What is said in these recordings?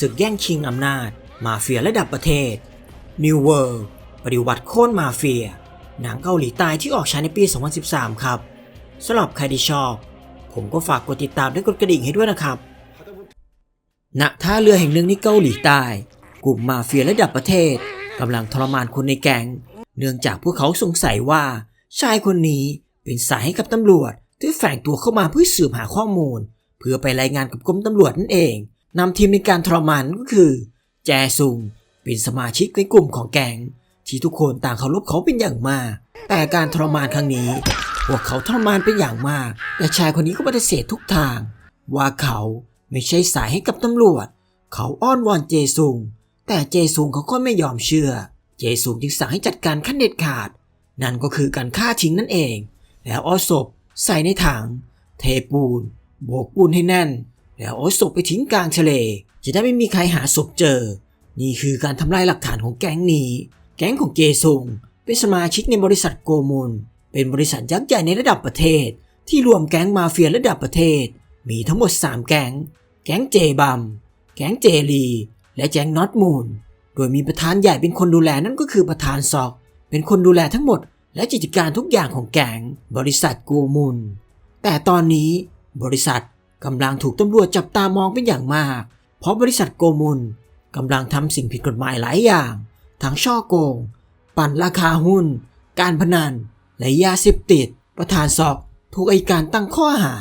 ศึกแย่งชิงอำนาจ มาเฟียระดับประเทศ New World ปฏิวัติโค่นมาเฟีย หนังเกาหลีใต้ที่ออกฉายในปี 2013 ครับสำหรับใครที่ชอบ ผมก็ฝากกดติดตามและกดกระดิ่งให้ด้วยนะครับณท่าเรือแห่งหนึ่งในเกาหลีใต้ กลุ่มมาเฟียระดับประเทศกำลังทรมานคนในแก๊งเนื่องจากพวกเขาสงสัยว่า ชายคนนี้เป็นสายให้กับตำรวจที่แฝงตัวเข้ามาเพื่อสืบหาข้อมูล เพื่อไปรายงานกับกรมตำรวจนั่นเอง นำทีมในการทรมานก็คือ แจซุงเป็นสมาชิกในกลุ่มของแกงที่ทุกคนต่างเคารพเขาเป็นอย่างมาก แต่การทรมานครั้งนี้พวกเขาทรมานเป็นอย่างมาก แต่ชายคนนี้ก็ปฏิเสธทุกทาง ว่าเขาไม่ใช่สายให้กับตำรวจ เขาอ้อนวอนเจซุง แต่เจซุงเขาก็ไม่ยอมเชื่อ เจซุงจึงสั่งให้จัดการขั้นเด็ดขาด นั่นก็คือการฆ่าทิ้งนั่นเอง แล้วเอาศพใส่ในถัง เทปูนโบกปูนให้แน่น แล้วเอาศพไปทิ้งกลางทะเล จะได้ไม่มีใครหาศพเจอ นี่คือการทำลายหลักฐานของแก๊งนี้ แก๊งของเจซุงเป็นสมาชิกในบริษัทโกมุนเป็นบริษัทยักษ์ใหญ่ในระดับประเทศ ที่รวมแก๊งมาเฟียระดับประเทศ มีทั้งหมด 3 แก๊ง แก๊งเจบัม แก๊งเจลี และแก๊งน็อตมูน โดยมีประธานใหญ่เป็นคนดูแลนั่นก็คือประธานซอก เป็นคนดูแลทั้งหมด และกิจการทุกอย่างของแก๊งบริษัทโกมุนแต่ตอนนี้บริษัท กำลังถูกตำรวจจับตามองเป็นอย่างมาก เพราะบริษัทโกมุนกำลังทำสิ่งผิดกฎหมายหลายอย่าง ทั้งช่อโกง ปั่นราคาหุ้น การพนัน และยาเสพติด ประธานสอบถูกอัยการตั้งข้อหา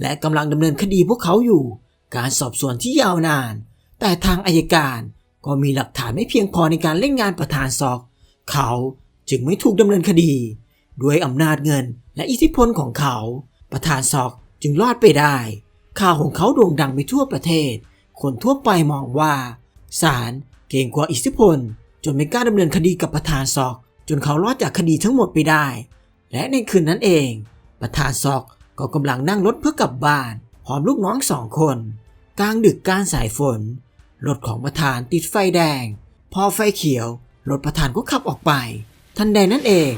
และกำลังดำเนินคดีพวกเขาอยู่ การสอบสวนที่ยาวนาน แต่ทางอายการก็มีหลักฐานไม่เพียงพอในการเล่นงานประธานซอก เขาจึงไม่ถูกดำเนินคดี ด้วยอำนาจเงินและอิทธิพลของเขา ประธานซอกจึงรอดไปได้ ข่าวของเขาโด่งดังไปทั่วประเทศ คนทั่วไปมองว่าศาลเก่งกว่าอิทธิพล จนไม่กล้าดำเนินคดีกับประธานซอก จนเขารอดจากคดีทั้งหมดไปได้ และในคืนนั้นเอง ประธานซอกก็กำลังนั่งรถเพื่อกลับบ้านพร้อมลูกน้องสองคน กลางดึกกลางสายฝนรถของประธานติดไฟแดง พอไฟเขียวรถประธานก็ขับออกไป ทันใดนั้นเอง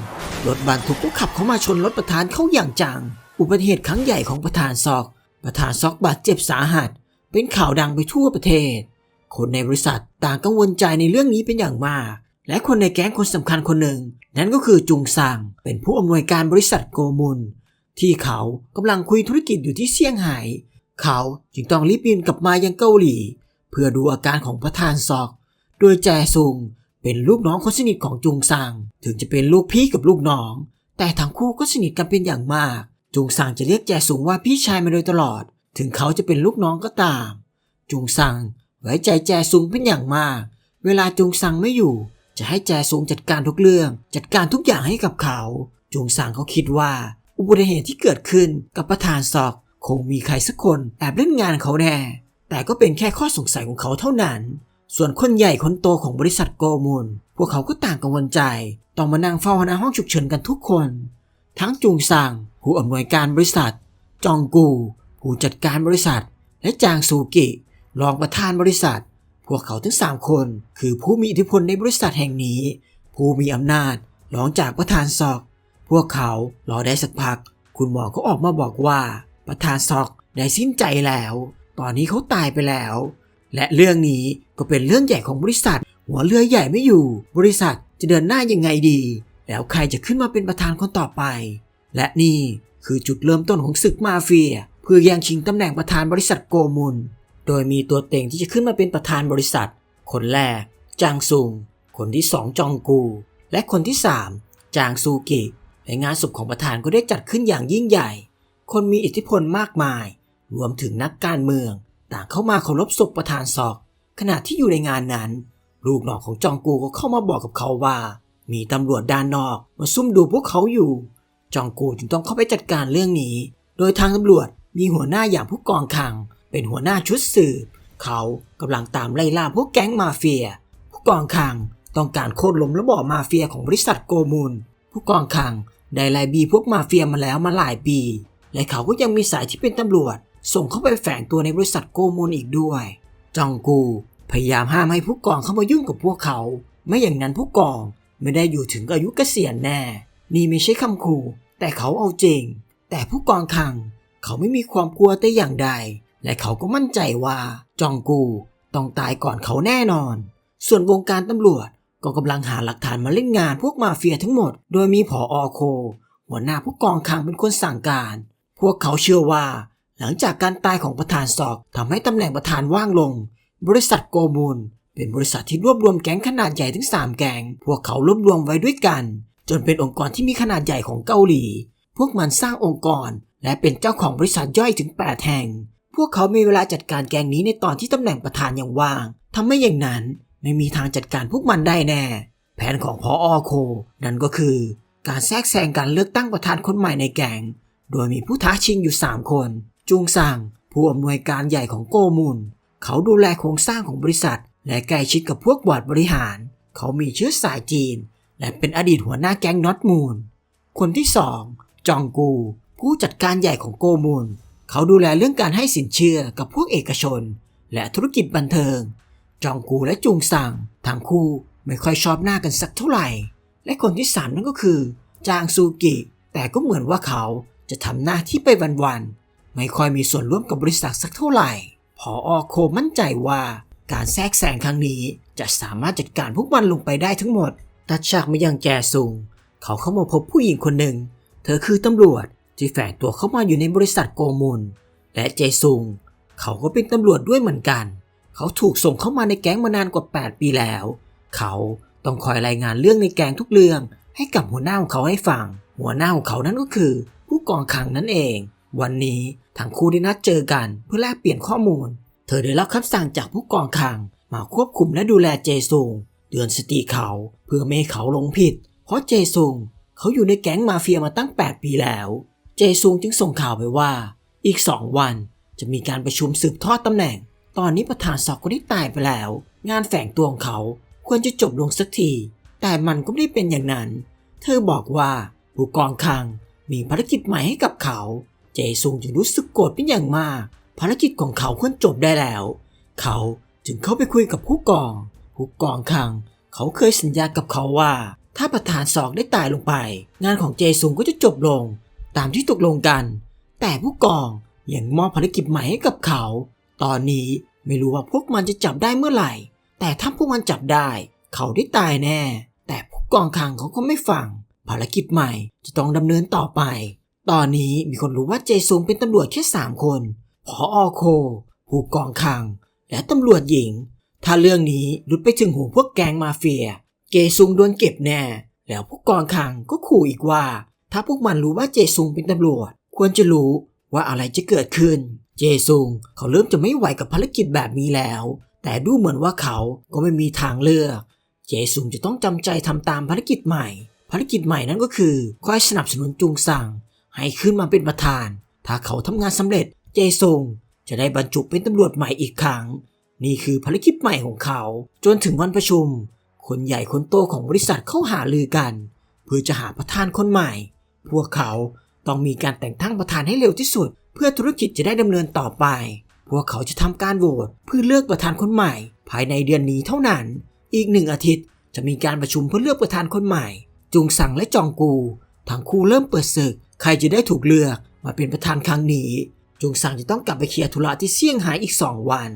รถบรรทุกก็ขับเข้ามาชนรถประธานเข้าอย่างจัง อุบัติเหตุครั้งใหญ่ของประธานซอก ประธานซอกบาดเจ็บสาหัส เป็นข่าวดังไปทั่วประเทศ คนในบริษัทต่างกังวลใจในเรื่องนี้เป็นอย่างมาก และคนในแก๊งคนสำคัญคนหนึ่ง นั่นก็คือจุงซังเป็นผู้อำนวยการบริษัทโกมุนที่เขากำลังคุยธุรกิจอยู่ที่เซี่ยงไฮ้เขาจึงต้องรีบบินกลับมายังเกาหลี เพื่อดูอาการของประธานซอก โดยแจซุงเป็นลูกน้องคนสนิทของจุงซัง ถึงจะเป็นลูกพี่กับลูกน้อง แต่ทั้งคู่ก็สนิทกันเป็นอย่างมาก จงซังจะเรียกแจซุงว่าพี่ชายมาโดยตลอด ถึงเขาจะเป็นลูกน้องก็ตาม จงซังไว้ใจแจซุงเป็นอย่างมาก เวลาจงซังไม่อยู่ จะให้แจซุงจัดการทุกเรื่อง จัดการทุกอย่างให้กับเขา จงซังเขาคิดว่า อุบัติเหตุที่เกิดขึ้นกับประธานซอกคงมีใครสักคนแอบเล่นงานเขาแน่ แต่ก็เป็นแค่ข้อสงสัยของเขาเท่านั้น ส่วนคนใหญ่คนโตของบริษัทโกมุนพวกเขาก็ต่างกังวลใจ ต้องมานั่งเฝ้าหน้าห้องฉุกเฉินกันทุกคน ทั้งจุงซัง ผู้อำนวยการบริษัท จองกู ผู้จัดการบริษัท และจางซูกิ รองประธานบริษัท พวกเขาทั้งสามคน คือผู้มีอิทธิพลในบริษัทแห่งนี้ ผู้มีอำนาจรองจากประธานซอก พวกเขารอได้สักพัก คุณหมอก็ออกมาบอกว่า ประธานซอกได้สิ้นใจแล้ว ตอนนี้เขาตายไปแล้ว และเรื่องนี้ก็เป็นเรื่องใหญ่ของบริษัท หัวเรือใหญ่ไม่อยู่ บริษัทจะเดินหน้ายังไงดี แล้วใครจะขึ้นมาเป็นประธานคนต่อไป และนี่คือจุดเริ่มต้นของศึกมาเฟีย เพื่อแย่งชิงตำแหน่งประธานบริษัทโกมุนโดยมีตัวเต็งที่จะขึ้นมาเป็นประธานบริษัท คนแรก จางซุง คนที่สองจองกู และคนที่สามจางซูกิและงานศพของประธานก็ได้จัดขึ้นอย่างยิ่งใหญ่ คนมีอิทธิพลมากมาย รวมถึงนักการเมือง ต่างเข้ามาเคารพศพประธานซอก ขณะที่อยู่ในงานนั้น ลูกน้องของจองกูก็เข้ามาบอกกับเขาว่า มีตำรวจด้านนอกมาซุ่มดูพวกเขาอยู่ จองกูจึงต้องเข้าไปจัดการเรื่องนี้ โดยทางตำรวจมีหัวหน้าอย่างผู้กองคัง เป็นหัวหน้าชุดสืบ เขากำลังตามไล่ล่าพวกแก๊งมาเฟีย ผู้กองคังต้องการโค่นล้มระบอบมาเฟียของบริษัทโกมูล ผู้กองคังได้ไล่บีพวกมาเฟียมาแล้วมาหลายปี และเขาก็ยังมีสายที่เป็นตำรวจ ส่งเข้าไปแฝงตัวในบริษัทโกมูลอีกด้วย จองกูพยายามห้ามให้ผู้กองเข้ามายุ่งกับพวกเขา ไม่อย่างนั้นผู้กองไม่ได้อยู่ถึงอายุเกษียณแน่ นี่ไม่ใช่คำขู่ แต่เขาเอาจริง แต่ผู้กองคัง เขาไม่มีความกลัวแต่อย่างใด และเขาก็มั่นใจว่าจองกูต้องตายก่อนเขาแน่นอน ส่วนวงการตำรวจก็กำลังหาหลักฐานมาเล่นงานพวกมาเฟียทั้งหมด โดยมีผออโค หัวหน้าผู้กองคังเป็นคนสั่งการ พวกเขาเชื่อว่า หลังจากการตายของประธานศอกทำให้ตำแหน่งประธานว่างลง บริษัทโกมูลเป็นบริษัทที่รวบรวมแก๊งขนาดใหญ่ถึง 3 แก๊ง พวกเขารวบรวมไว้ด้วยกัน จนเป็นองค์กรที่มีขนาดใหญ่ของเกาหลี พวกมันสร้างองค์กร และเป็นเจ้าของบริษัทย่อยถึง 8 แห่ง พวกเขามีเวลาจัดการแกงนี้ในตอนที่ตำแหน่งประธานยังว่างทำไม่อย่างนั้นไม่มีทางจัดการพวกมันได้แน่ แผนของพออโค นั่นก็คือ การแทรกแซงการเลือกตั้งประธานคนใหม่ในแกง โดยมีผู้ท้าชิงอยู่ 3 คน จุงซังผู้อำนวยการใหญ่ของโกมุนเขาดูแลโครงสร้างของบริษัท และใกล้ชิดกับพวกบอร์ดบริหาร เขามีเชื้อสายจีน และเป็นอดีตหัวหน้าแก๊งน็อตมูนคนที่2จองกู ผู้จัดการใหญ่ของโกมุนเขาดูแลเรื่องการให้สินเชื่อกับพวกเอกชน และธุรกิจบันเทิง จองกูและจุงซังทั้งคู่ไม่ค่อยชอบหน้ากันสักเท่าไหร่ และคนที่สามนั่นก็คือ จางซูกิ แต่ก็เหมือนว่าเขาจะทำหน้าที่ไปวันๆไม่ค่อยมีส่วนร่วมกับบริษัทสักเท่าไหร่พออโคมั่นใจว่าการแทรกแซงครั้งนี้จะสามารถจัดการพวกมันลงไปได้ทั้งหมด ตัดฉากมายังแจซุงเขาเข้ามาพบผู้หญิงคนหนึ่ง เธอคือตำรวจที่แฝงตัวเข้ามาอยู่ในบริษัทโกมุนและเจซุงเขาก็เป็นตำรวจด้วยเหมือนกัน เขาถูกส่งเข้ามาในแก๊งมานานกว่า 8 ปีแล้ว เขาต้องคอยรายงานเรื่องในแก๊งทุกเรื่อง ให้กับหัวหน้าของเขาให้ฟัง หัวหน้าของเขานั่นก็คือ ผู้กองคังนั่นเอง วันนี้ทั้งคู่ได้นัดเจอกันเพื่อแลกเปลี่ยนข้อมูล เธอได้รับคำสั่งจากผู้กองคังมาควบคุมและดูแลเจซุง เตือนสติเขาเพื่อไม่ให้เขาหลงผิด เพราะเจซุงเขาอยู่ในแก๊งมาเฟียมาตั้ง 8 ปีแล้ว เจซุงจึงส่งข่าวไปว่า อีก2วันจะมีการประชุมสืบทอดตำแหน่ง ตอนนี้ประธานสอกก็ได้ตายไปแล้ว งานแฝงตัวของเขาควรจะจบลงสักที แต่มันก็ไม่ได้เป็นอย่างนั้น เธอบอกว่าผู้กองคังมีภารกิจใหม่ให้กับเขา เจซุงจึงรู้สึกโกรธเป็นอย่างมาก ภารกิจของเขาควรจบได้แล้ว เขาจึงเข้าไปคุยกับผู้กอง ผู้กองคัง เขาเคยสัญญากับเขาว่า ถ้าประธานสอกได้ตายลงไป งานของเจซุงก็จะจบลง ตามที่ตกลงกัน แต่ผู้กองยังมอบภารกิจใหม่ให้กับเขา ตอนนี้ไม่รู้ว่าพวกมันจะจับได้เมื่อไหร่ แต่ถ้าพวกมันจับได้ เขาได้ตายแน่ แต่ผู้กองคังเขาก็ไม่ฟัง ภารกิจใหม่จะต้องดำเนินต่อไป ตอนนี้มีคนรู้ว่าเจซุงเป็นตำรวจแค่สามคน พออโค ผู้กองคัง และตำรวจหญิง ถ้าเรื่องนี้หลุดไปถึงหูพวกแก๊งมาเฟีย เจซุงโดนเก็บแน่ แล้วผู้กองคังก็ขู่อีกว่า ถ้าพวกมันรู้ว่าเจซุงเป็นตำรวจ ควรจะรู้ว่าอะไรจะเกิดขึ้น เจซุงเขาเริ่มจะไม่ไหวกับภารกิจแบบนี้แล้ว แต่ดูเหมือนว่าเขาก็ไม่มีทางเลือก เจซุงจะต้องจำใจทำตามภารกิจใหม่ ภารกิจใหม่นั้นก็คือคอยสนับสนุนจุงซังให้ขึ้นมาเป็นประธาน ถ้าเขาทำงานสำเร็จ เจซุงจะได้บรรจุเป็นตำรวจใหม่อีกครั้ง นี่คือภารกิจใหม่ของเขา จนถึงวันประชุม คนใหญ่คนโตของบริษัทเข้าหาลือกัน เพื่อจะหาประธานคนใหม่ พวกเขาต้องมีการแต่งตั้งประธานให้เร็วที่สุด เพื่อธุรกิจจะได้ดำเนินต่อไป พวกเขาจะทำการโหวตเพื่อเลือกประธานคนใหม่ ภายในเดือนนี้เท่านั้น อีกหนึ่งอาทิตย์จะมีการประชุมเพื่อเลือกประธานคนใหม่ จุงสั่งและจองกูทั้งคู่เริ่มเปิดศึก ใครจะได้ถูกเลือกมาเป็นประธานครั้งนี้ จุงสั่งจะต้องกลับไปเคลียร์ธุระที่เซี่ยงไฮ้อีก2วัน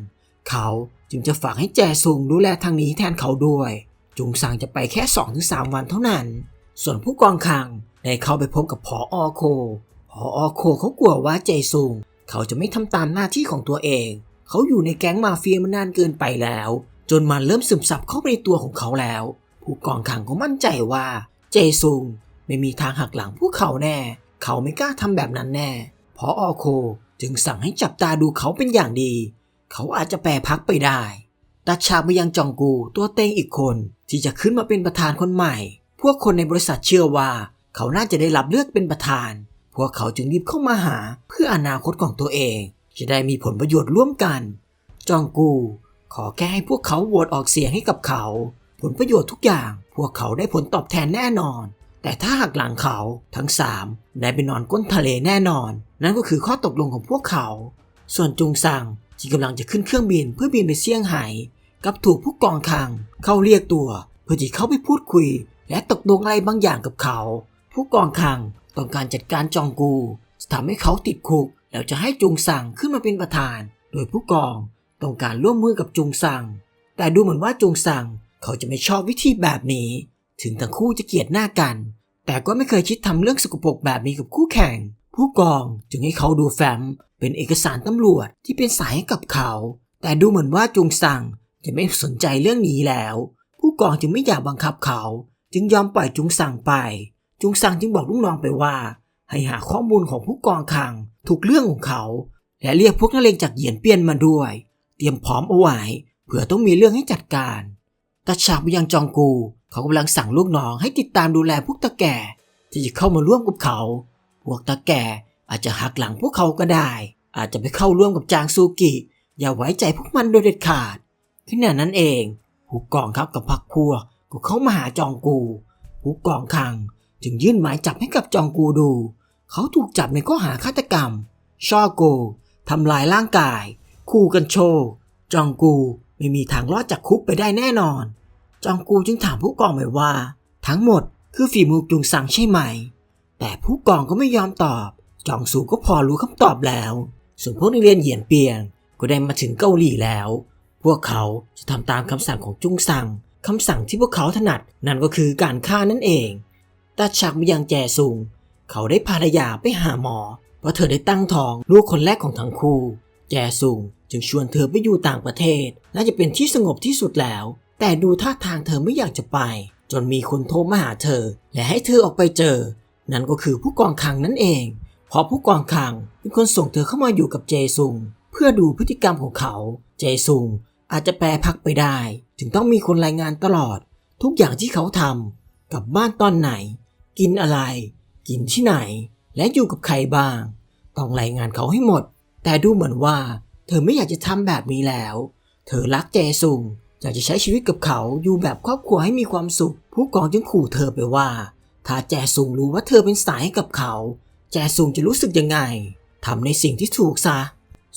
เขาจึงจะฝากให้แจซุงดูแลทางนี้แทนเขาด้วย จุงสังจะไปแค่ 2-3 วันเท่านั้น ส่วนผู้กองคังได้เข้าไปพบกับผออโคผออโคเขากลัวว่าเจซุงเขาจะไม่ทำตามหน้าที่ของตัวเอง เขาอยู่ในแก๊งมาเฟียมานานเกินไปแล้ว จนมันเริ่มซึมซับเข้าไปในตัวของเขาแล้ว ผู้กองคังก็มั่นใจว่าเจซุงไม่มีทางหักหลังพวกเขาแน่ เขาไม่กล้าทำแบบนั้นแน่พออโคจึงสั่งให้จับตาดูเขาเป็นอย่างดี เขาอาจจะแปรพักไปได้ ตัดฉากมายังจองกูตัวเต็งอีกคนที่จะขึ้นมาเป็นประธานคนใหม่ พวกคนในบริษัทเชื่อว่า เขาน่าจะได้รับเลือกเป็นประธาน พวกเขาจึงรีบเข้ามาหาเพื่ออนาคตของตัวเอง จะได้มีผลประโยชน์ร่วมกัน จองกู ขอแค่ให้พวกเขาโหวตออกเสียงให้กับเขา ผลประโยชน์ทุกอย่าง พวกเขาได้ผลตอบแทนแน่นอน แต่ถ้าหักหลังเขาทั้งสามได้ไปนอนก้นทะเลแน่นอน นั่นก็คือข้อตกลงของพวกเขา ส่วนจุงซัง ที่กำลังจะขึ้นเครื่องบินเพื่อบินไปเซี่ยงไฮ้กับถูกผู้กองคังเข้าเรียกตัว เพื่อที่เขาไปพูดคุย และตกลงอะไรบางอย่างกับเขา ผู้กองคังต้องการจัดการจองกูจะทำให้เขาติดคุก แล้วจะให้จุงซังขึ้นมาเป็นประธาน โดยผู้กองต้องการร่วมมือกับจุงซังแต่ดูเหมือนว่าจุงซังเขาจะไม่ชอบวิธีแบบนี้ ถึงทั้งคู่จะเกลียดหน้ากัน แต่ก็ไม่เคยคิดทำเรื่องสกปรกแบบนี้กับคู่แข่ง ผู้กองจึงให้เขาดูแฟ้ม เป็นเอกสารตำรวจที่เป็นสายให้กับเขา แต่ดูเหมือนว่าจุงซังจะไม่สนใจเรื่องนี้แล้ว ผู้กองจึงไม่อยากบังคับเขา จึงยอมปล่อยจุงซังไปจุงซังจึงบอกลูกน้องไปว่า ให้หาข้อมูลของผู้กองคังถูกเรื่องของเขา และเรียกพวกนักเลงจากเหยียนเปียนมาด้วย เตรียมพร้อมเอาไว้เผื่อต้องมีเรื่องให้จัดการตัดฉากไปยังจองกู เขากำลังสั่งลูกน้องให้ติดตามดูแลพวกตาแก่ ที่จะเข้ามาร่วมกับเขา พวกตาแก่ อาจจะหักหลังพวกเขาก็ได้ อาจจะไปเข้าร่วมกับจางซูกิ อย่าไว้ใจพวกมันโดยเด็ดขาดขณะนั้นเองผู้กองครับกับพักพวกก็เข้ามาหาจองกูผู้กองคังจึงยื่นหมายจับให้กับจองกูดู เขาถูกจับในข้อหาฆาตกรรม ช่อโกงทำลายร่างกาย คู่กันโชว์จองกูไม่มีทางรอดจากคุกไปได้แน่นอน จองกูจึงถามผู้กองไปว่า ทั้งหมดคือฝีมือจุงซังใช่ไหม แต่ผู้กองก็ไม่ยอมตอบ จองสูก็พอรู้คำตอบแล้ว ส่วนพวกนักเรียนเหยียนเปียงก็ได้มาถึงเกาหลีแล้ว พวกเขาจะทำตามคำสั่งของจุงซังคำสั่งที่พวกเขาถนัดนั่นก็คือการฆ่านั่นเองตัดฉากมายังแจซุง เขาได้พาภรรยาไปหาหมอ เพราะเธอได้ตั้งท้องลูกคนแรกของทั้งคู่ แจซุงจึงชวนเธอไปอยู่ต่างประเทศ น่าจะเป็นที่สงบที่สุดแล้ว แต่ดูท่าทางเธอไม่อยากจะไป จนมีคนโทรมาหาเธอ และให้เธอออกไปเจอ นั่นก็คือผู้กองคังนั่นเอง พราะผู้กองคังเป็นคนส่งเธอเข้ามาอยู่กับเจซุง เพื่อดูพฤติกรรมของเขา เจซุงอาจจะแปรพักไปได้จึงต้องมีคนรายงานตลอด ทุกอย่างที่เขาทำกลับบ้านตอนไหน กินอะไร กินที่ไหน และอยู่กับใครบ้าง ต้องรายงานเขาให้หมด แต่ดูเหมือนว่า เธอไม่อยากจะทำแบบนี้แล้ว เธอรักแจซุงอยากจะใช้ชีวิตกับเขาอยู่แบบครอบครัวให้มีความสุข ผู้กองจึงขู่เธอไปว่า ถ้าแจซุงรู้ว่าเธอเป็นสายให้กับเขา จซุงจะรู้สึกยังไงทำในสิ่งที่ถูกซะ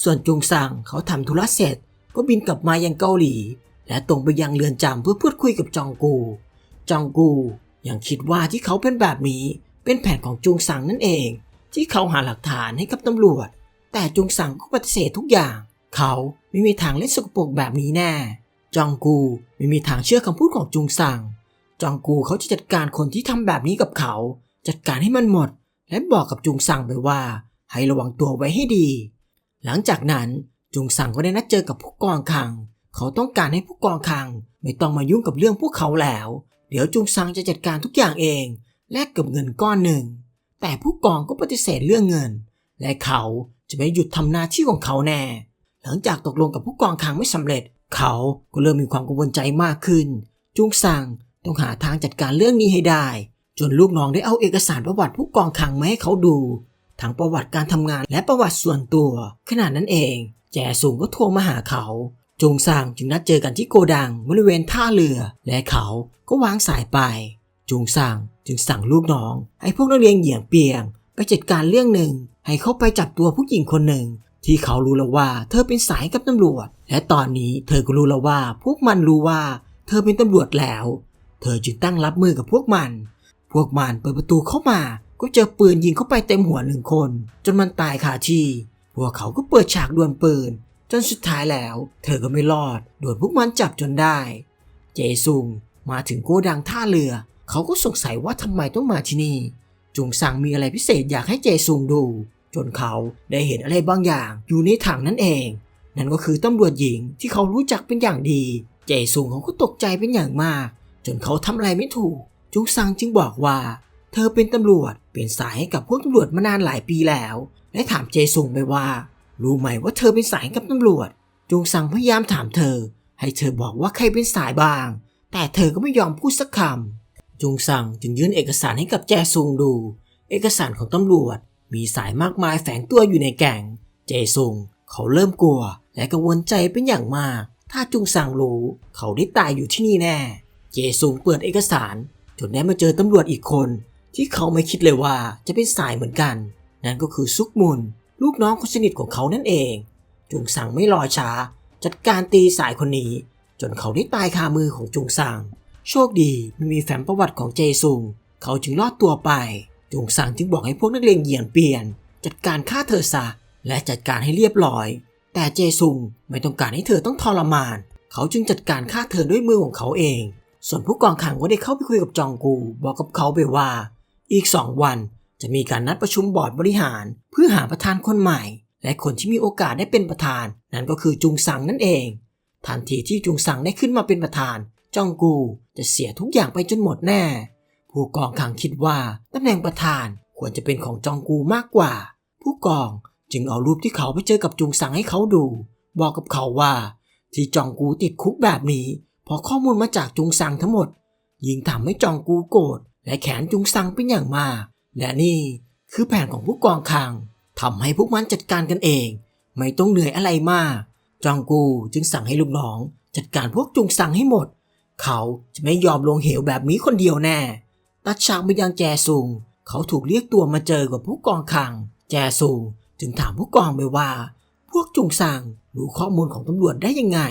ส่วนจุงซังเขาทำธุระเสร็จ ก็บินกลับมายังเกาหลี และตรงไปยังเรือนจำเพื่อพูดคุยกับจองกู จองกูยังคิดว่าที่เขาเป็นแบบนี้เป็นแผนของจุงซังนั่นเอง ที่เขาหาหลักฐานให้กับตำรวจ แต่จุงซังก็ปฏิเสธทุกอย่าง เขาไม่มีทางเล่นสกปรกแบบนี้แน่ จองกูไม่มีทางเชื่อคำพูดของจุงซัง จองกูเขาจะจัดการคนที่ทำแบบนี้กับเขา จัดการให้มันหมด และบอกกับจุงซังไปว่า ให้ระวังตัวไว้ให้ดี หลังจากนั้นจุงซังก็ได้นัดเจอกับผู้กองคัง เขาต้องการให้ผู้กองคัง ไม่ต้องมายุ่งกับเรื่องพวกเขาแล้ว เดี๋ยวจุงซังจะจัดการทุกอย่างเองแลกกับเงินก้อนหนึ่ง แต่ผู้กองก็ปฏิเสธเรื่องเงิน และเขาจะไม่หยุดทำหน้าที่ของเขาแน่ หลังจากตกลงกับผู้กองคังไม่สำเร็จ เขาก็เริ่มมีความกังวลใจมากขึ้น จุงซังต้องหาทางจัดการเรื่องนี้ให้ได้ จนลูกน้องได้เอาเอกสารประวัติผู้กองคังมาให้เขาดูทั้งประวัติการทำงานและประวัติส่วนตัวขณะนั้นเอง แจสูงก็โทรมาหาเขา จงซางจึงนัดเจอกันที่โกดังบริเวณท่าเรือ และเขาก็วางสายไป จงซางจึงสั่งลูกน้อง ให้พวกนักเรียนเหยียงเปียง ไปจัดการเรื่องหนึ่ง ให้เขาไปจับตัวผู้หญิงคนหนึ่ง ที่เขารู้แล้วว่า เธอเป็นสายกับตำรวจ และตอนนี้เธอก็รู้แล้วว่า พวกมันรู้ว่า เธอเป็นตำรวจแล้ว เธอจึงตั้งรับมือกับพวกมัน พวกมันเปิดประตูเข้ามา ก็เจอปืนยิงเข้าไปเต็มหัวหนึ่งคน จนมันตายคาที่ พวกเขาก็เปิดฉากดวลปืน จนสุดท้ายแล้ว เธอก็ไม่รอด โดนพวกมันจับจนได้ เจซุงมาถึงโกดังท่าเรือ เขาก็สงสัยว่าทำไมต้องมาที่นี่ จุงซังมีอะไรพิเศษอยากให้เจซุงดู จนเขาได้เห็นอะไรบางอย่างอยู่ในถังนั่นเอง นั่นก็คือตำรวจหญิงที่เขารู้จักเป็นอย่างดี เจซุงเขาก็ตกใจเป็นอย่างมาก จนเขาทำอะไรไม่ถูก จุงซังจึงบอกว่า เธอเป็นตำรวจเป็นสายให้กับพวกตำรวจมานานหลายปีแล้ว และถามเจซุงไปว่า รู้ไหมว่าเธอเป็นสายกับตำรวจจุงซังพยายามถามเธอ ให้เธอบอกว่าใครเป็นสายบ้าง แต่เธอก็ไม่ยอมพูดสักคำจงซังจึงยื่นเอกสารให้กับแจซุงดู เอกสารของตำรวจ มีสายมากมายแฝงตัวอยู่ในแก่ง เจซุงเขาเริ่มกลัว และกังวลใจเป็นอย่างมาก ถ้าจุงซังรู้ เขาได้ตายอยู่ที่นี่แน่ เจซุงเปิดเอกสาร จนได้มาเจอตำรวจอีกคน ที่เขาไม่คิดเลยว่าจะเป็นสายเหมือนกัน นั่นก็คือซุกมุน ลูกน้องคนสนิทของเขานั่นเอง จุงซังไม่รอช้า จัดการตีสายคนนี้ จนเขาได้ตายคามือของจุงซัง โชคดีไม่มีแฟ้มประวัติของเจซุง เขาจึงรอดตัวไป จุงซังจึงบอกให้พวกนักเลงเหยียนเปลี่ยน จัดการฆ่าเธอซะและจัดการให้เรียบร้อย แต่เจซุงไม่ต้องการให้เธอต้องทรมาน เขาจึงจัดการฆ่าเธอด้วยมือของเขาเอง ส่วนผู้กองขังก็ได้เข้าไปคุยกับจองกู บอกกับเขาไปว่า อีกสองวันจะมีการนัดประชุมบอร์ดบริหาร เพื่อหาประธานคนใหม่ และคนที่มีโอกาสได้เป็นประธาน นั่นก็คือจุงซังนั่นเอง ทันทีที่จุงซังได้ขึ้นมาเป็นประธาน จองกูจะเสียทุกอย่างไปจนหมดแน่ ผู้กองขังคิดว่าตำแหน่งประธานควรจะเป็นของจองกูมากกว่า ผู้กองจึงเอารูปที่เขาไปเจอกับจุงซังให้เขาดู บอกกับเขาว่า ที่จองกูติดคุกแบบนี้ เพราะข้อมูลมาจากจุงซังทั้งหมด ยิ่งทำให้จองกูโกรธและแขนจุงซังเป็นอย่างมาก และนี่คือแผนของผู้กองคังทำให้พวกมันจัดการกันเอง ไม่ต้องเหนื่อยอะไรมาก จองกูจึงสั่งให้ลูกน้อง จัดการพวกจุงซังให้หมด เขาจะไม่ยอมลงเหวแบบนี้คนเดียวแน่ ตัดฉากไปยังแจซุงเขาถูกเรียกตัวมาเจอกับผู้กองคัง แจซุงจึงถามผู้กองไปว่า พวกจุงซังรู้ข้อมูลของตำรวจได้ยังไง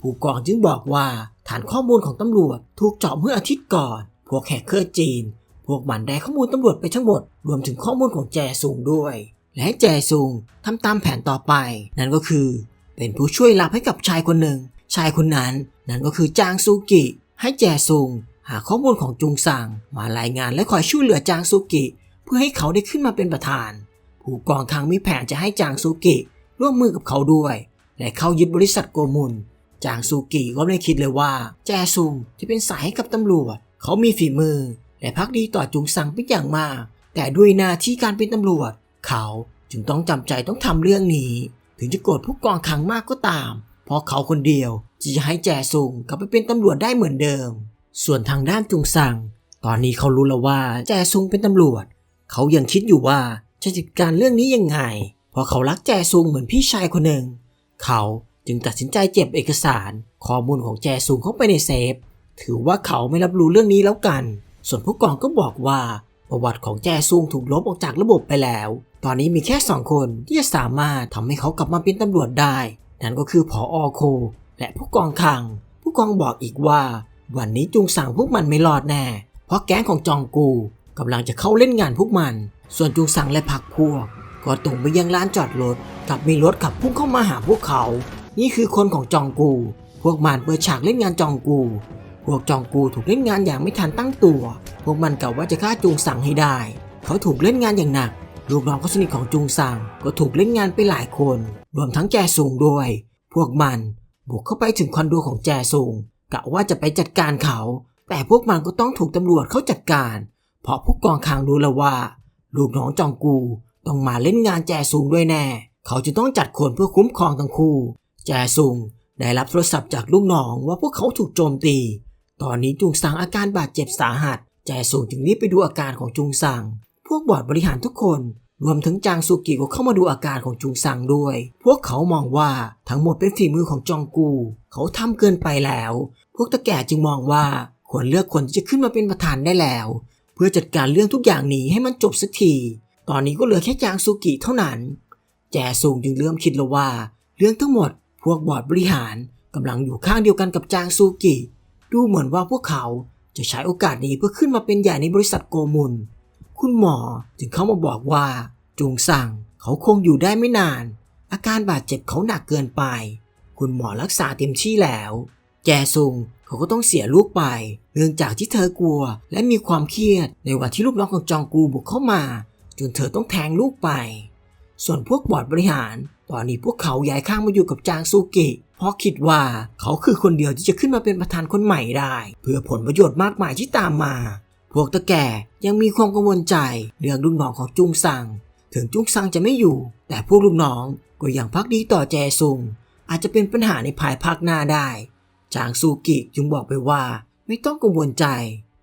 ผู้กองจึงบอกว่า ฐานข้อมูลของตำรวจถูกเจาะเมื่ออาทิตย์ก่อน พวกแฮกเกอร์จีน พวกมันได้ข้อมูลตำรวจไปทั้งหมด รวมถึงข้อมูลของแจซุงด้วย และให้แจซุงทำตามแผนต่อไป นั่นก็คือ เป็นผู้ช่วยลับให้กับชายคนหนึ่ง ชายคนนั้น นั่นก็คือจางซูกิ ให้แจซุงหาข้อมูลของจุงซังมารายงานและคอยช่วยเหลือจางซูกิ เพื่อให้เขาได้ขึ้นมาเป็นประธาน ผู้กองคังมีแผนจะให้จางซูกิร่วมมือกับเขาด้วย และเข้ายึดบริษัทโกมุน จางซูกิก็ไม่คิดเลยว่า แจซุงที่เป็นสายให้กับตำรวจ เขามีฝีมือ และพักดีต่อจุงซังเป็นอย่างมาก แต่ด้วยหน้าที่การเป็นตำรวจ เขาจึงต้องจำใจต้องทำเรื่องนี้ ถึงจะโกรธผู้กองคังมากก็ตาม เพราะเขาคนเดียวที่จะให้แจซุงกลับไปเป็นตำรวจได้เหมือนเดิม ส่วนทางด้านจุงซัง ตอนนี้เขารู้แล้วว่าแจซุงเป็นตำรวจ เขายังคิดอยู่ว่าจะจัดการเรื่องนี้ยังไง เพราะเขารักแจซุงเหมือนพี่ชายคนหนึ่ง เขา จึงตัดสินใจเก็บเอกสาร ข้อมูลของแจซุงเข้าไปในเซฟ ถือว่าเขาไม่รับรู้เรื่องนี้แล้วกัน ส่วนผู้กองก็บอกว่า ประวัติของแจซุงถูกลบออกจากระบบไปแล้ว ตอนนี้มีแค่สองคนที่จะสามารถทำให้เขากลับมาเป็นตำรวจได้ นั่นก็คือผออโค และผู้กองคัง ผู้กองบอกอีกว่า วันนี้จุงสั่งพวกมันไม่รอดแน่ เพราะแก๊งของจองกูกำลังจะเข้าเล่นงานพวกมัน ส่วนจุงสังและพักพวก ก็ตรงไปยังร้านจอดรถกับมีรถขับพุ่งเข้ามาหาพวกเขา นี่คือคนของจองกู พวกมันเปิดฉากเล่นงานจองกู พวกจองกูถูกเล่นงานอย่างไม่ทันตั้งตัว พวกมันกะว่าจะฆ่าจุงสังให้ได้ เขาถูกเล่นงานอย่างหนัก ลูกน้องคนสนิทของจุงซังก็ถูกเล่นงานไปหลายคน รวมทั้งแจซุงด้วย พวกมันบุกเข้าไปถึงคอนโดของแจซุงกะว่าจะไปจัดการเขา แต่พวกมันก็ต้องถูกตำรวจเขาจัดการ เพราะผู้กองคางรู้แล้วว่า ลูกน้องจองกูต้องมาเล่นงานแจซุงด้วยแน่ เขาจะต้องจัดคนเพื่อคุ้มครองทั้งคู่ แจซุงได้รับโทรศัพท์จากลูกน้องว่าพวกเขาถูกโจมตี ตอนนี้จุงซังอาการบาดเจ็บสาหัส แจซุงจึงรีบไปดูอาการของจุงซัง พวกบอร์ดบริหารทุกคน รวมถึงจางซูกิก็เข้ามาดูอาการของจุงซังด้วย พวกเขามองว่าทั้งหมดเป็นฝีมือของจองกู เขาทำเกินไปแล้ว พวกตะแก่จึงมองว่าควรเลือกคนที่จะขึ้นมาเป็นประธานได้แล้ว เพื่อจัดการเรื่องทุกอย่างนี้ให้มันจบสักที ตอนนี้ก็เหลือแค่จางซูกิเท่านั้น แจซุงจึงเริ่มคิดแล้วว่า เรื่องทั้งหมด พวกบอร์ดบริหารกำลังอยู่ข้างเดียวกันกับจางซูกิ ดูเหมือนว่าพวกเขาจะใช้โอกาสนี้เพื่อขึ้นมาเป็นใหญ่ในบริษัทโกมุนคุณหมอจึงเข้ามาบอกว่าจงสั่งเขาคงอยู่ได้ไม่นาน อาการบาดเจ็บเขาหนักเกินไป คุณหมอรักษาเต็มที่แล้ว แจซุงเขาก็ต้องเสียลูกไป เนื่องจากที่เธอกลัวและมีความเครียดในวันที่ลูกน้องของจองกูบุกเข้ามา จนเธอต้องแทงลูกไป ส่วนพวกบอร์ดบริหาร ตอนนี้พวกเขาย้ายข้างมาอยู่กับจางซูกิเพราะคิดว่าเขาคือคนเดียวที่จะขึ้นมาเป็นประธานคนใหม่ได้ เพื่อผลประโยชน์มากมายที่ตามมา พวกตะแก่ยังมีความกังวลใจเรื่องลูกน้องของจุงซัง ถึงจุงซังจะไม่อยู่ แต่พวกลูกน้องก็ยังพักดีต่อแจซุง อาจจะเป็นปัญหาในภายภาคหน้าได้ จางซูกิจึงบอกไปว่า ไม่ต้องกังวลใจ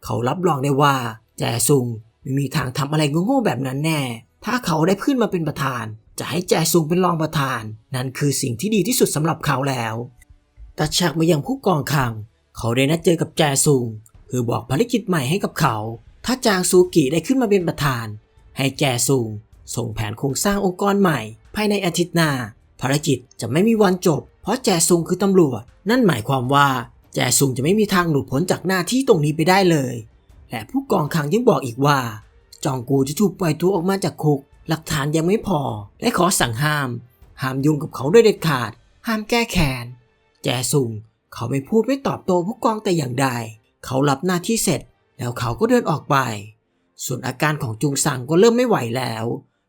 เขารับรองได้ว่าแจซุงไม่มีทางทำอะไรโง่ๆแบบนั้นแน่ ถ้าเขาได้ขึ้นมาเป็นประธาน จะให้แจซุงเป็นรองประธาน นั่นคือสิ่งที่ดีที่สุดสำหรับเขาแล้วตัดฉากมายังผู้กองคัง เขาได้นัดเจอกับแจซุงเพื่อบอกภารกิจใหม่ให้กับเขา ถ้าจางซูกิได้ขึ้นมาเป็นประธาน ให้แจซุงส่งแผนโครงสร้างองค์กรใหม่ ภายในอาทิตย์หน้า ภารกิจจะไม่มีวันจบ เพราะแจซุงคือตำรวจ นั่นหมายความว่าแจซุงจะไม่มีทางหลุดพ้นจากหน้าที่ตรงนี้ไปได้เลย และผู้กองคังยังบอกอีกว่า จองกูจะถูกปล่อยตัวออกมาจากคุก หลักฐานยังไม่พอ และขอสั่งห้าม ห้ามยุ่งกับเขาด้วยเด็ดขาด ห้ามแก้แค้นแจซุงเขาไม่พูดไม่ตอบโต้ผู้กองแต่อย่างใด เขารับหน้าที่เสร็จ แล้วเขาก็เดินออกไป ส่วนอาการของจุงซังก็เริ่มไม่ไหวแล้ว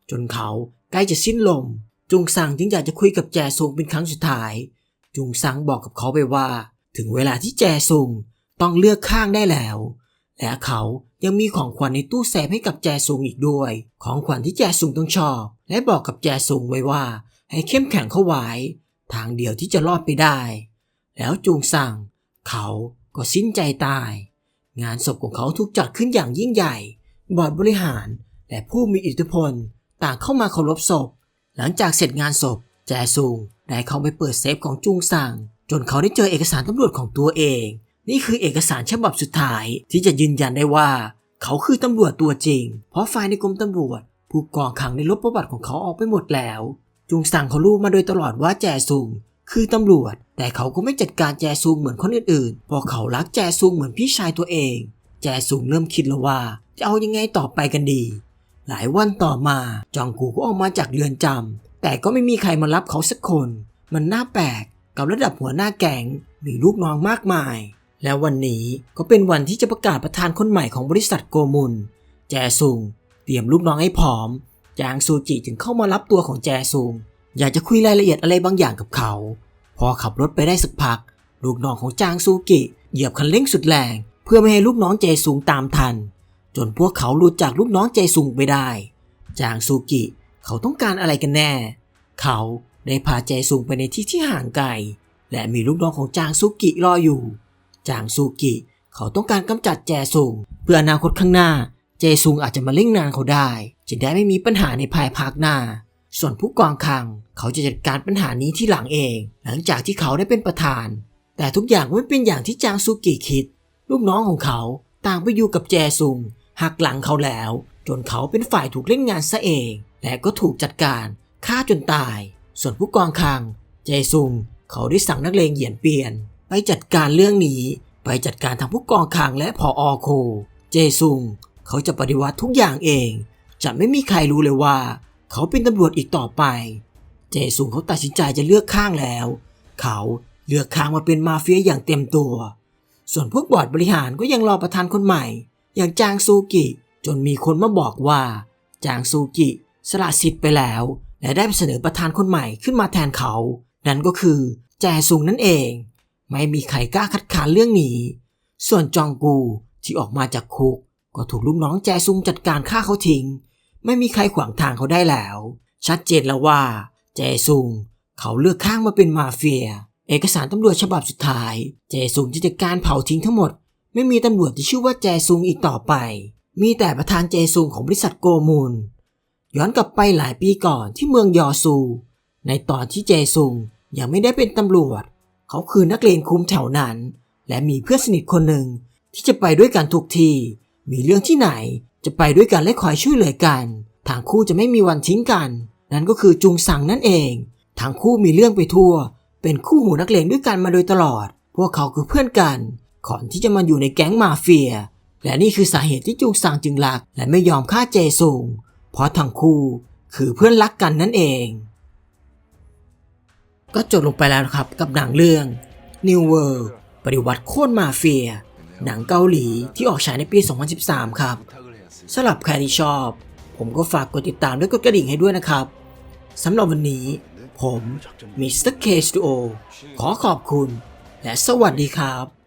จนเขาใกล้จะสิ้นลม จุงซังจึงอยากจะคุยกับแจซุงเป็นครั้งสุดท้าย จุงซังบอกกับเขาไปว่า ถึงเวลาที่แจซุงต้องเลือกข้างได้แล้ว และเขายังมีของขวัญในตู้เซฟให้กับแจซุงอีกด้วย ของขวัญที่แจซุงต้องชอบ และบอกกับแจซุงไว้ว่า ให้เข้มแข็งเข้าไว้ ทางเดียวที่จะรอดไปได้ แล้วจุงสั่ง เขาก็สิ้นใจตาย งานศพของเขาถูกจัดขึ้นอย่างยิ่งใหญ่ บอร์ดบริหารและผู้มีอิทธิพลต่างเข้ามาเคารพศพ หลังจากเสร็จงานศพ แจซุงได้เข้าไปเปิดเซฟของจุงสั่ง จนเขาได้เจอเอกสารตำรวจของตัวเอง นี่คือเอกสารฉบับสุดท้ายที่จะยืนยันได้ว่า เขาคือตำรวจตัวจริง เพราะฝ่ายในกรมตำรวจ ผู้กองขังในลบประวัติของเขาออกไปหมดแล้ว จุงสั่งเขารู้มาโดยตลอดว่าแจซุงคือตำรวจ แต่เขาก็ไม่จัดการแจซุงเหมือนคนอื่นๆเพราะเขารักแจซุงเหมือนพี่ชายตัวเอง แจซุงเริ่มคิดแล้วว่า จะเอายังไงต่อไปกันดี หลายวันต่อมาจองกูก็ออกมาจากเรือนจำแต่ก็ไม่มีใครมารับเขาสักคน มันน่าแปลกกับระดับหัวหน้าแก๊งมีลูกน้องมากมาย แล้ววันนี้ก็เป็นวันที่จะประกาศประธานคนใหม่ของบริษัทโกมุนแจซุง เตรียมลูกน้องให้พร้อม จางซูจิจึงเข้ามารับตัวของแจซุง อยากจะคุยรายละเอียดอะไรบางอย่างกับเขา พอขับรถไปได้สักพัก ลูกน้องของจางซูกิเหยียบคันเร่งสุดแรง เพื่อไม่ให้ลูกน้องเจซุงตามทัน จนพวกเขาหลุดจากลูกน้องเจซุงไปได้ จางซูกิ เขาต้องการอะไรกันแน่ เขาได้พาเจซุงไปในที่ที่ห่างไกล และมีลูกน้องของจางซูกิรออยู่ จางซูกิ เขาต้องการกำจัดแจซุงเพื่ออนาคตข้างหน้า เจซุงอาจจะมาเล่งงานเขาได้ จะได้ไม่มีปัญหาในภายภาคหน้า ส่วนผู้กองคัง เขาจะจัดการปัญหานี้ที่หลังเอง หลังจากที่เขาได้เป็นประธาน แต่ทุกอย่างไม่เป็นอย่างที่จางซูกิคิด ลูกน้องของเขาต่างไปอยู่กับแจซุงหักหลังเขาแล้ว จนเขาเป็นฝ่ายถูกเล่นงานซะเอง และก็ถูกจัดการฆ่าจนตาย ส่วนผู้กองคัง เจซุง เขาได้สั่งนักเลงเหยียนเปลี่ยน ไปจัดการเรื่องนี้ ไปจัดการทางผู้กองคังและพออโค เจซุง เขาจะปฏิวัติทุกอย่างเอง จะไม่มีใครรู้เลยว่า เขาเป็นตำรวจอีกต่อไป เจซุงเขาตัดสินใจจะเลือกข้างแล้ว เขาเลือกข้างมาเป็นมาเฟียอย่างเต็มตัว ส่วนพวกบอร์ดบริหารก็ยังรอประธานคนใหม่ อย่างจางซูกิ จนมีคนมาบอกว่า จางซูกิสละสิทธิ์ไปแล้ว และได้เสนอประธานคนใหม่ขึ้นมาแทนเขา นั่นก็คือแจซุงนั่นเอง ไม่มีใครกล้าคัดค้านเรื่องนี้ ส่วนจองกูที่ออกมาจากคุก ก็ถูกลูกน้องแจซุงจัดการฆ่าเขาทิ้ง ไม่มีใครขวางทางเขาได้แล้ว ชัดเจนแล้วว่า แจซุงเขาเลือกข้างมาเป็นมาเฟีย เอกสารตำรวจฉบับสุดท้าย แจซุงจะจัดการเผาทิ้งทั้งหมด ไม่มีตำรวจที่ชื่อว่าแจซุงอีกต่อไป มีแต่ประธานแจซุงของบริษัทโกมูล ย้อนกลับไปหลายปีก่อนที่เมืองยอซู ในตอนที่เจซุงยังไม่ได้เป็นตำรวจ เขาคือนักเลงคุมแถวนั้น และมีเพื่อนสนิทคนหนึ่งที่จะไปด้วยกันทุกที มีเรื่องที่ไหนจะไปด้วยกันและคอยช่วยเหลือกัน ทางคู่จะไม่มีวันทิ้งกัน นั่นก็คือจุงสังนั่นเอง ทางคู่มีเรื่องไปทั่ว เป็นคู่หูนักเลงด้วยกันมาโดยตลอด พวกเขาคือเพื่อนกัน ก่อนที่จะมาอยู่ในแก๊งมาเฟีย และนี่คือสาเหตุที่จุงสังจึงรัก และไม่ยอมฆ่าเจซุงเพราะทั้งคู่คือเพื่อนรักกันนั่นเอง ก็จบลงไปแล้วนะครับกับหนังเรื่อง New World ปฏิวัติโค่นมาเฟีย หนังเกาหลีที่ออกฉายในปี 2013 ครับสำหรับใครที่ชอบ ผมก็ฝากกดติดตามด้วยกดกระดิ่งให้ด้วยนะครับสำหรับวันนี้ ผมมิสเตอร์เคสตูโอขอขอบคุณ และสวัสดีครับ